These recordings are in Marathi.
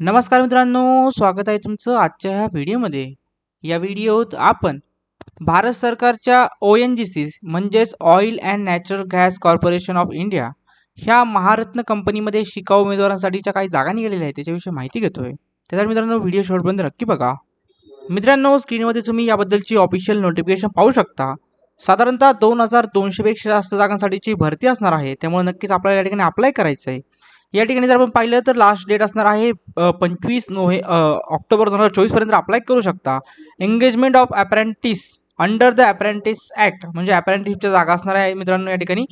नमस्कार मित्रांनो स्वागत आहे तुमचं आजच्या ह्या व्हिडिओमध्ये. या व्हिडिओत आपण भारत सरकारच्या ओ एन जी सी म्हणजेच oil and natural gas corporation of India ह्या महारत्न कंपनीमध्ये शिकाऊ उमेदवारांसाठीच्या काही जागा निघालेल्या आहेत त्याच्याविषयी माहिती घेतोय. त्यासाठी मित्रांनो व्हिडिओ शेवटपर्यंत नक्की बघा. मित्रांनो स्क्रीनमध्ये तुम्ही याबद्दलची ऑफिशियल नोटिफिकेशन पाहू शकता. साधारणतः दोन हजार दोनशेपेक्षा जास्त जागांसाठीची भरती असणार आहे त्यामुळे नक्कीच आपल्याला या ठिकाणी अप्लाय करायचं आहे या ठिकाणी जर आपण पाहिलं तर लास्ट डेट असणार आहे पंचवीस नोव्हे ऑक्टोबर दोन हजार चोवीसपर्यंत अप्लाय करू शकता engagement of apprentice under the apprentice act म्हणजे अप्रेंटिसच्या जागा असणार आहे मित्रांनो या ठिकाणी.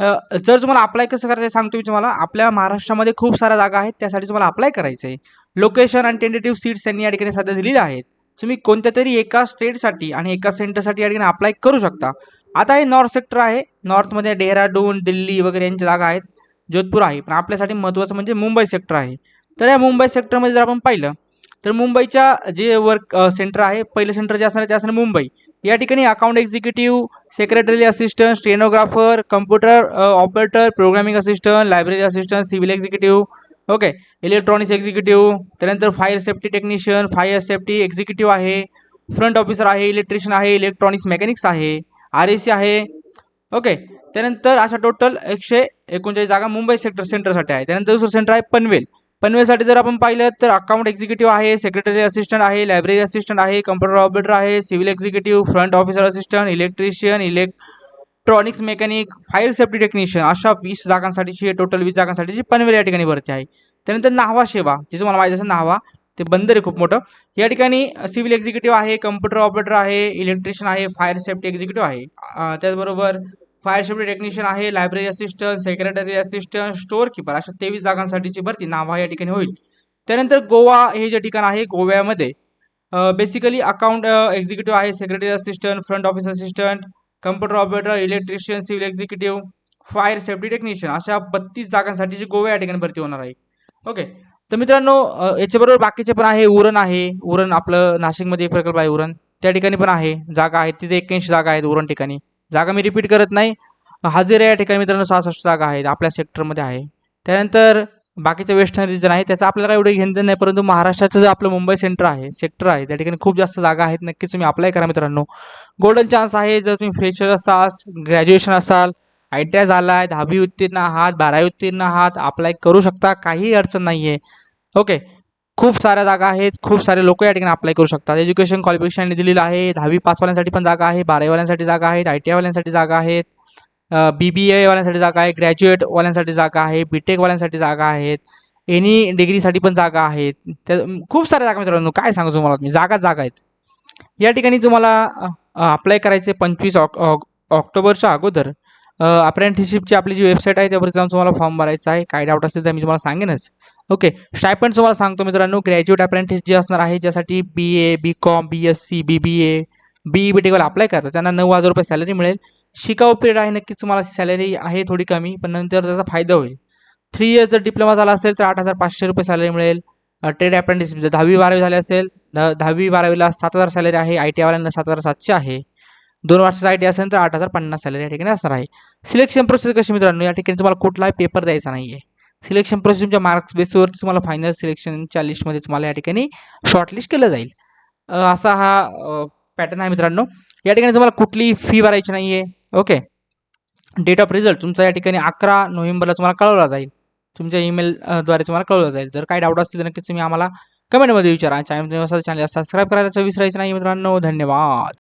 जर तुम्हाला अप्लाय कसं करायचं आहे सांगतो मी तुम्हाला. आपल्या महाराष्ट्रामध्ये खूप साऱ्या जागा आहेत त्यासाठी तुम्हाला अप्लाय करायचं आहे लोकेशन आणि टेंटेटिव्ह सीट्स यांनी या ठिकाणी सध्या दिलेल्या आहेत. तुम्ही कोणत्या तरी एका स्टेटसाठी आणि एका सेंटरसाठी या ठिकाणी अप्लाय करू शकता. आता हे नॉर्थ सेक्टर आहे. नॉर्थमध्ये डेहराडून दिल्ली वगैरे यांच्या जागा आहेत. जोधपूर आहे. पण आपल्यासाठी महत्त्वाचं म्हणजे मुंबई सेक्टर आहे. तर या मुंबई सेक्टरमध्ये जर आपण पाहिलं तर मुंबईच्या जे वर्क सेंटर आहे पहिलं सेंटर जे असणार आहे ते असणार मुंबई. या ठिकाणी account executive secretary assistant stenographer computer operator programming assistant library assistant civil executive okay electronics executive त्यानंतर fire safety technician fire safety executive आहे फ्रंट ऑफिसर आहे इलेक्ट्रिशियन आहे इलेक्ट्रॉनिक्स मेकॅनिक्स आहे आर ए सी आहे ओके त्यानंतर अशा टोटल एकशे एकोणचाळीस जागा मुंबई सेक्टर सेंटरसाठी आहे. त्यानंतर दुसरं सेंटर आहे पनवेल. पनवेलसाठी जर आपण पाहिलं तर अकाउंट एक्झिक्युटिव्ह आहे सेक्रेटरी असिस्टंट आहे लायब्ररी असिस्टंट आहे कम्प्युटर ऑपरेटर आहे civil executive front officer assistant electrician electronics mechanic fire safety technician अशा वीस जागांसाठीची टोटल वीस जागांसाठीची पनवेल या ठिकाणी भरती आहे. त्यानंतर नाहवा सेवा जिचं मला माहिती असेल नाहवा ते बंदर आहे खूप मोठं. या ठिकाणी सिव्हिल एक्झिक्युटिव्ह आहे कम्प्युटर ऑपरेटर आहे इलेक्ट्रिशियन आहे फायर सेफ्टी एक्झिक्युटिव्ह आहे. त्याचबरोबर फायर सेफ्टी टेक्निशियन आहे library assistant secretary assistant store keeper अशा तेवीस जागांसाठीची भरती नावा या ठिकाणी होईल. त्यानंतर गोवा हे जे ठिकाण आहे गोव्यामध्ये बेसिकली अकाउंट एक्झिक्युटिव्ह आहे secretary assistant front office assistant computer operator electrician civil executive fire safety technician अशा बत्तीस जागांसाठीची गोवा या ठिकाणी भरती होणार आहे. ओके तर मित्रांनो याच्याबरोबर बाकीचे पण आहे उरण आहे उरण आपलं नाशिकमध्ये एक प्रकल्प आहे उरण. त्या ठिकाणी पण आहे जागा आहेत तिथे एक्क्याऐंशी जागा आहेत उरण ठिकाणी. जागा मी रिपीट करत नाही. हजेरा या ठिकाणी मित्रांनो सहासष्ट जागा आहेत आपल्या सेक्टरमध्ये आहे. त्यानंतर बाकीचं वेस्टर्न रिजन आहे त्याचं आपल्याला काय एवढं घेणं नाही परंतु महाराष्ट्राचं जे आपलं मुंबई सेंटर आहे सेक्टर आहे त्या ठिकाणी खूप जास्त जागा आहेत नक्कीच तुम्ही अप्लाय करा मित्रांनो. गोल्डन चान्स आहे जर तुम्ही फ्रेशर असाल ग्रॅज्युएशन असाल आय टी आय झाला आहे दहावी उत्तीर्ण आहात बारावी उत्तीर्ण आहात अप्लाय करू शकता काहीही अडचण नाही आहे ओके खूप साऱ्या जागा आहेत. खूप सारे लोक या ठिकाणी अप्लाय करू शकतात. एज्युकेशन क्वालिफिकेशन दिलेलं आहे. दहावी पासवाल्यांसाठी पण जागा आहे. बारावीवाल्यांसाठी जागा आहेत आय टी आयवाल्यांसाठी जागा आहेत बी बी एवाल्यांसाठी जागा आहे. ग्रॅज्युएटवाल्यांसाठी जागा आहे. बी टेकवाल्यांसाठी जागा आहेत एनी डिग्रीसाठी पण जागा आहेत त्या खूप साऱ्या जागा मित्रांनो. काय सांगू तुम्हाला मी? जागा जागा आहेत. या ठिकाणी तुम्हाला अप्लाय करायचे पंचवीस ऑक ऑक ऑक्टोबरच्या अगोदर. अप्रेंटिसशिपची आपली जी वेबसाईट आहे त्यावर जाऊन तुम्हाला फॉर्म भरायचा आहे. काय डाऊट असेल तर मी तुम्हाला सांगेनच. ओके स्टायपंड तुम्हाला सांगतो मित्रांनो. ग्रॅज्युएट अप्रेंटिस जे असणार आहे ज्यासाठी B A B com B S C B B A B बी टेकवर अप्लाय करतात. त्यांना नऊ हजार रुपये सॅलरी मिळेल. शिकाऊ पिरियड आहे नक्कीच तुम्हाला सॅलरी आहे थोडी कमी पण नंतर त्याचा फायदा होईल. थ्री इयर्स जर डिप्लोमा झाला असेल तर आठ हजार पाचशे रुपये सॅलरी मिळेल. ट्रेड अप्रेंटिस जर दहावी बारावी झाली असेल दहावी बारावीला सात हजार सॅलरी आहे. आय टी आयवाल्यांना सात हजार सातशे आहे. दोन वर्षाचा आय टी असेल तर आठ हजार पन्नास सॅलरी या ठिकाणी असणार आहे. सिलेक्शन प्रोसेस कशी मित्रांनो? या ठिकाणी तुम्हाला कुठलाही पेपर द्यायचा नाही आहे सिलेक्शन प्रोसेस तुमच्या मार्क्स बेसवर तुम्हाला फायनल सिलेक्शनच्या लिस्टमध्ये तुम्हाला या ठिकाणी शॉर्टलिस्ट केलं जाईल. असा हा पॅटर्न आहे मित्रांनो. या ठिकाणी तुम्हाला कुठलीही फी भरायची नाही आहे ओके डेट ऑफ रिझल्ट तुमचा या ठिकाणी अकरा नोव्हेंबरला तुम्हाला कळवला जाईल. तुमच्या ईमेलद्वारे तुम्हाला कळवलं जाईल. जर काही डाऊट असतील तर नक्कीच तुम्ही आम्हाला कमेंटमध्ये विचारा. चॅनल चॅनल सबस्क्राईब करायचं विसरायचं नाही मित्रांनो. धन्यवाद.